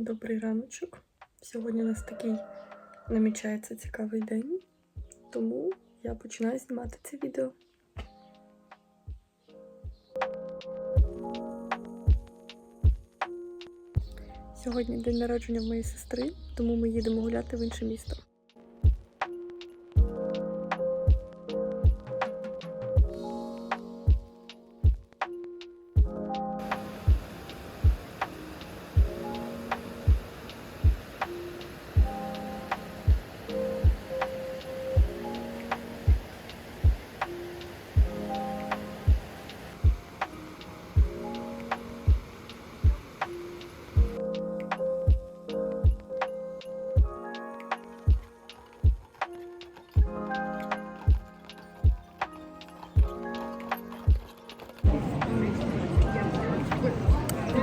Добрий раночок. Сьогодні у нас такий намічається цікавий день, тому я починаю знімати це відео. Сьогодні день народження моєї сестри, тому ми їдемо гуляти в інше місто.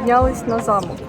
Піднялись на замок.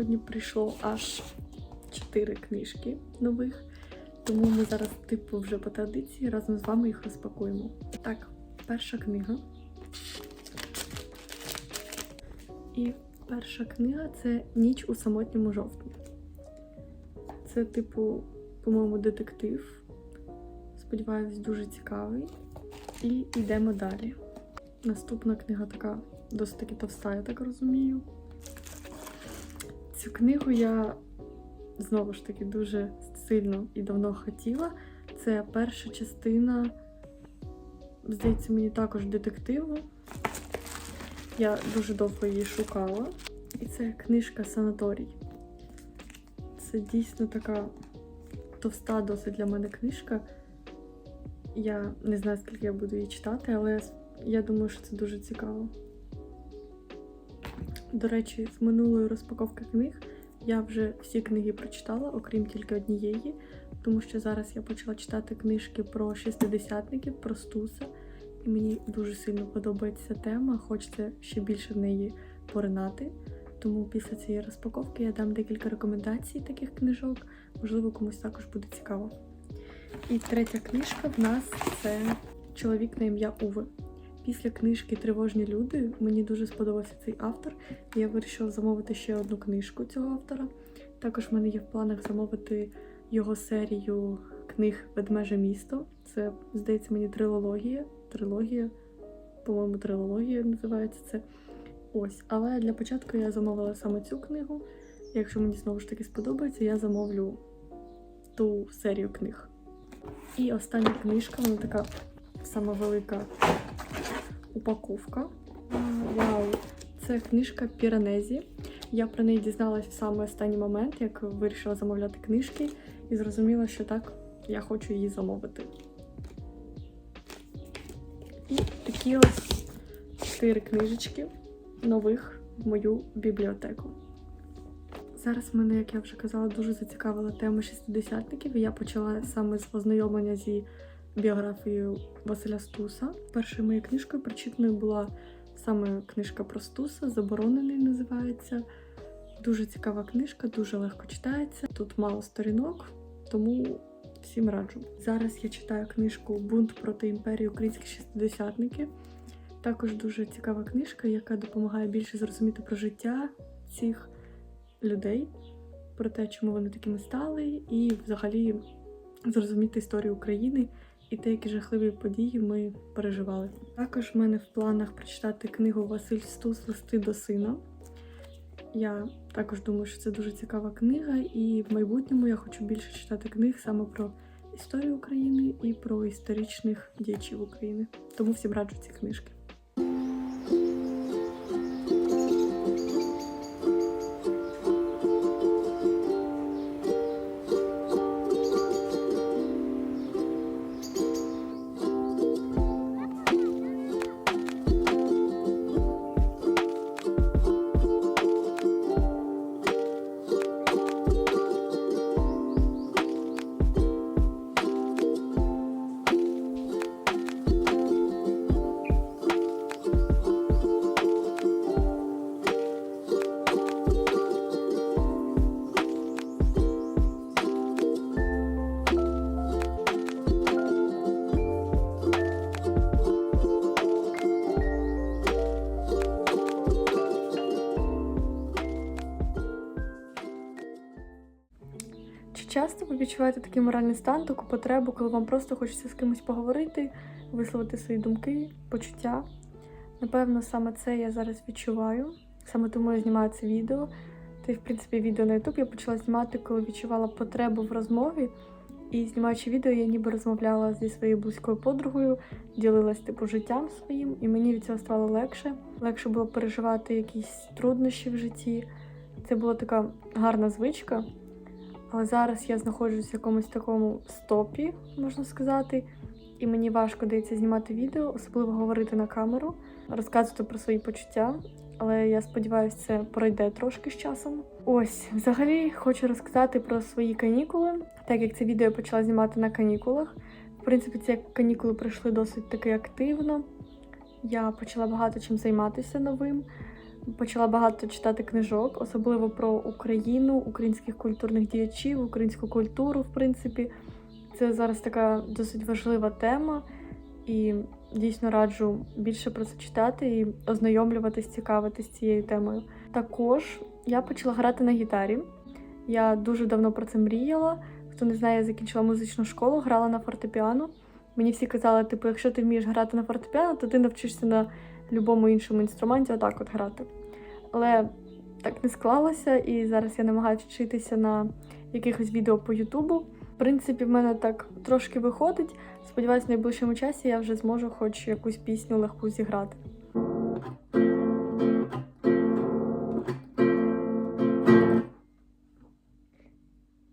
Сьогодні прийшло аж 4 книжки нових, тому ми зараз, типу, вже по традиції разом з вами їх розпакуємо. Так, перша книга. І перша книга це Ніч у самотньому жовтні. Це, типу, по-моєму, детектив. Сподіваюсь, дуже цікавий. І йдемо далі. Наступна книга така досить таки товста, я так розумію. Цю книгу я знову ж таки дуже сильно і давно хотіла. Це перша частина, здається, мені також детективу. Я дуже довго її шукала. І це книжка Санаторій. Це дійсно така товста досить для мене книжка. Я не знаю, скільки я буду її читати, але я думаю, що це дуже цікаво. До речі, з минулої розпаковки книг я вже всі книги прочитала, окрім тільки однієї, тому що зараз я почала читати книжки про шістидесятників, про Стуса, і мені дуже сильно подобається тема, хочеться ще більше в неї поринати. Тому після цієї розпаковки я дам декілька рекомендацій таких книжок, можливо, комусь також буде цікаво. І третя книжка в нас це чоловік на ім'я Уве. Після книжки Тривожні люди мені дуже сподобався цей автор. Я вирішила замовити ще одну книжку цього автора. Також в мене є в планах замовити його серію книг Ведмеже місто. Це, здається, мені трилологія. Трилогія, по-моєму, трилологія називається це. Ось. Але для початку я замовила саме цю книгу. Якщо мені знову ж таки сподобається, я замовлю ту серію книг. І остання книжка, вона така сама велика упаковка. Вау! Це книжка Піранезі. Я про неї дізналась в саме останній момент, як вирішила замовляти книжки, і зрозуміла, що так, я хочу її замовити. І такі ось чотири книжечки нових в мою бібліотеку. Зараз мене, як я вже казала, дуже зацікавила тема шістдесятників, і я почала саме з ознайомлення зі біографію Василя Стуса. Першою моєю книжкою прочитаною була саме книжка про Стуса, Заборонений називається. Дуже цікава книжка, дуже легко читається. Тут мало сторінок, тому всім раджу. Зараз я читаю книжку Бунт проти імперії українські шістдесятники. Також дуже цікава книжка, яка допомагає більше зрозуміти про життя цих людей, про те, чому вони такими стали, і взагалі зрозуміти історію України і те, які жахливі події ми переживали. Також в мене в планах прочитати книгу Василь Стус Листи до сина. Я також думаю, що це дуже цікава книга, і в майбутньому я хочу більше читати книг саме про історію України і про історичних діячів України. Тому всім раджу ці книжки. Відчуваєте такий моральний стан, таку потребу, коли вам просто хочеться з кимось поговорити, висловити свої думки, почуття? Напевно, саме це я зараз відчуваю. Саме тому я знімаю це відео. Та й, в принципі, відео на YouTube я почала знімати, коли відчувала потребу в розмові. І знімаючи відео, я ніби розмовляла зі своєю близькою подругою, ділилась типу життям своїм, і мені від цього стало легше. Легше було переживати якісь труднощі в житті. Це була така гарна звичка. Зараз я знаходжусь в якомусь такому стопі, можна сказати, і мені важко дається знімати відео, особливо говорити на камеру, розказувати про свої почуття. Але я сподіваюся, це пройде трошки з часом. Ось, взагалі, хочу розказати про свої канікули, так як це відео я почала знімати на канікулах. В принципі, ці канікули пройшли досить таки активно. Я почала багато чим займатися новим. Почала багато читати книжок, особливо про Україну, українських культурних діячів, українську культуру, в принципі. Це зараз така досить важлива тема, і дійсно раджу більше про це читати і ознайомлюватись, цікавитись цією темою. Також я почала грати на гітарі. Я дуже давно про це мріяла. Хто не знає, я закінчила музичну школу, грала на фортепіано. Мені всі казали, типу, якщо ти вмієш грати на фортепіано, то ти навчишся на будь-якому іншому інструменті отак от грати. Але так не склалося, і зараз я намагаюся вчитися на якихось відео по Ютубу. В принципі, в мене так трошки виходить. Сподіваюсь, в найближчому часі я вже зможу хоч якусь пісню легку зіграти.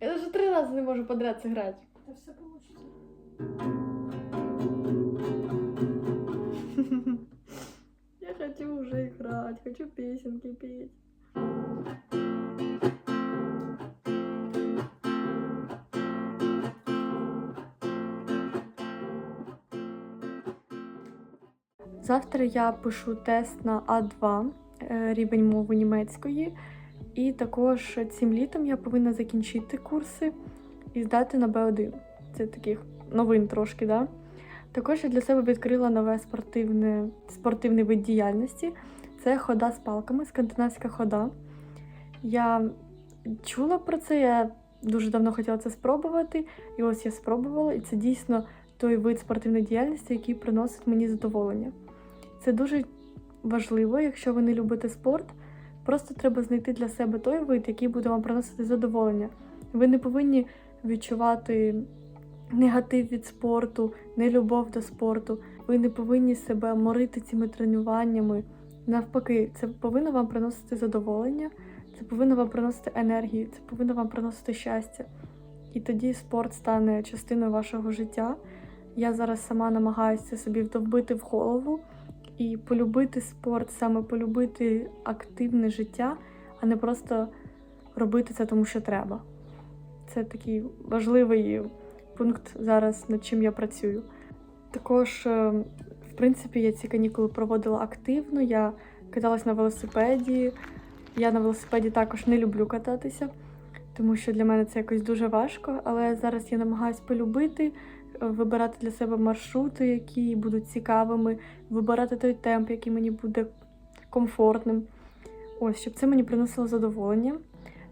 Я вже три рази не можу подряд зіграти. Да все получится. Хочу уже играть, хочу песенки петь. Завтра я пишу тест на А2, е, рівень мови німецької. І також цим літом я повинна закінчити курси і здати на Б1. Це таких новин трошки, да? Також я для себе відкрила нове спортивне, спортивний вид діяльності. Це хода з палками, скандинавська хода. Я чула про це, я дуже давно хотіла це спробувати, і ось я спробувала, і це дійсно той вид спортивної діяльності, який приносить мені задоволення. Це дуже важливо, якщо ви не любите спорт. Просто треба знайти для себе той вид, який буде вам приносити задоволення. Ви не повинні відчувати негатив від спорту, нелюбов до спорту. Ви не повинні себе морити цими тренуваннями. Навпаки, це повинно вам приносити задоволення, це повинно вам приносити енергію, це повинно вам приносити щастя. І тоді спорт стане частиною вашого життя. Я зараз сама намагаюся собі вдовбити в голову і полюбити спорт, саме полюбити активне життя, а не просто робити це тому, що треба. Це такий важливий пункт зараз, над чим я працюю. Також, е, в принципі, я ці канікули проводила активно. Я каталась на велосипеді. Я на велосипеді також не люблю кататися, тому що для мене це якось дуже важко. Але зараз я намагаюсь полюбити, е, вибирати для себе маршрути, які будуть цікавими, вибирати той темп, який мені буде комфортним. Ось, щоб це мені приносило задоволення.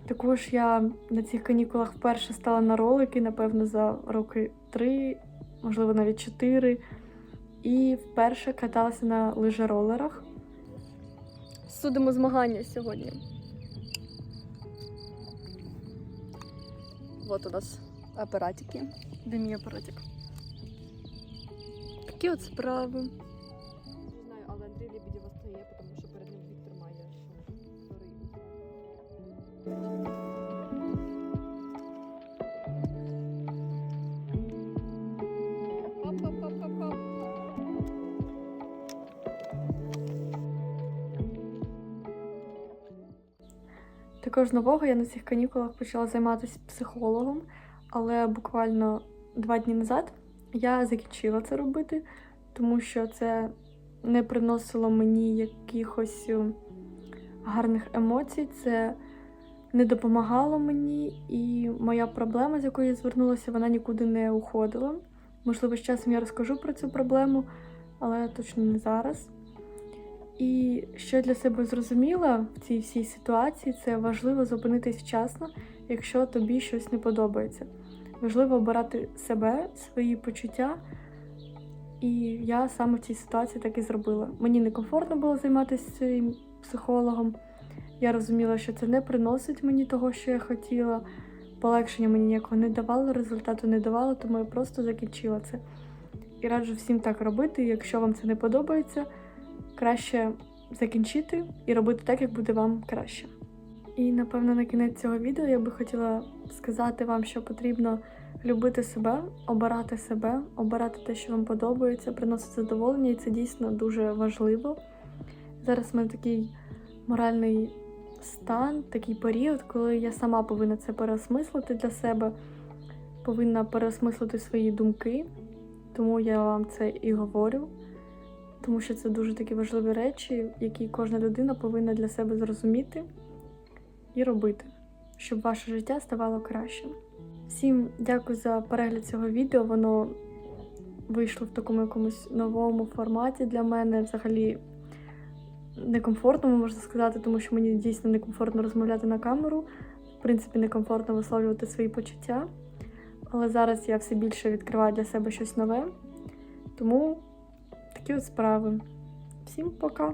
Також я на цих канікулах вперше стала на ролики, напевно, за роки три, можливо, навіть чотири. І вперше каталася на лижеролерах. Судимо змагання сьогодні. Вот у нас апаратики. Де мій апаратик? Такі от справи. Також нового я на цих канікулах почала займатися психологом, але буквально два дні назад я закінчила це робити, тому що це не приносило мені якихось е, гарних емоцій, це не допомагало мені, і моя проблема, з якою я звернулася, вона нікуди не уходила. Можливо, з часом я розкажу про цю проблему, але точно не зараз. І що для себе зрозуміла в цій всій ситуації, це важливо зупинитись вчасно, якщо тобі щось не подобається. Важливо обирати себе, свої почуття. І я саме в цій ситуації так і зробила. Мені некомфортно було займатися цим психологом. Я розуміла, що це не приносить мені того, що я хотіла. Полегшення мені ніякого не давало, результату не давало, тому я просто закінчила це. І раджу всім так робити. Якщо вам це не подобається, краще закінчити і робити так, як буде вам краще. І напевно на кінець цього відео я би хотіла сказати вам, що потрібно любити себе, обирати себе, обирати те, що вам подобається, приносить задоволення, і це дійсно дуже важливо. Зараз в такий моральний стан, такий період, коли я сама повинна це переосмислити для себе, повинна переосмислити свої думки, тому я вам це і говорю тому що це дуже такі важливі речі, які кожна людина повинна для себе зрозуміти і робити, щоб ваше життя ставало кращим. Всім дякую за перегляд цього відео. Воно вийшло в такому якомусь новому форматі для мене. Взагалі некомфортному, можна сказати, тому що мені дійсно некомфортно розмовляти на камеру. В принципі, некомфортно висловлювати свої почуття. Але зараз я все більше відкриваю для себе щось нове. Тому такі от справи. Всім пока!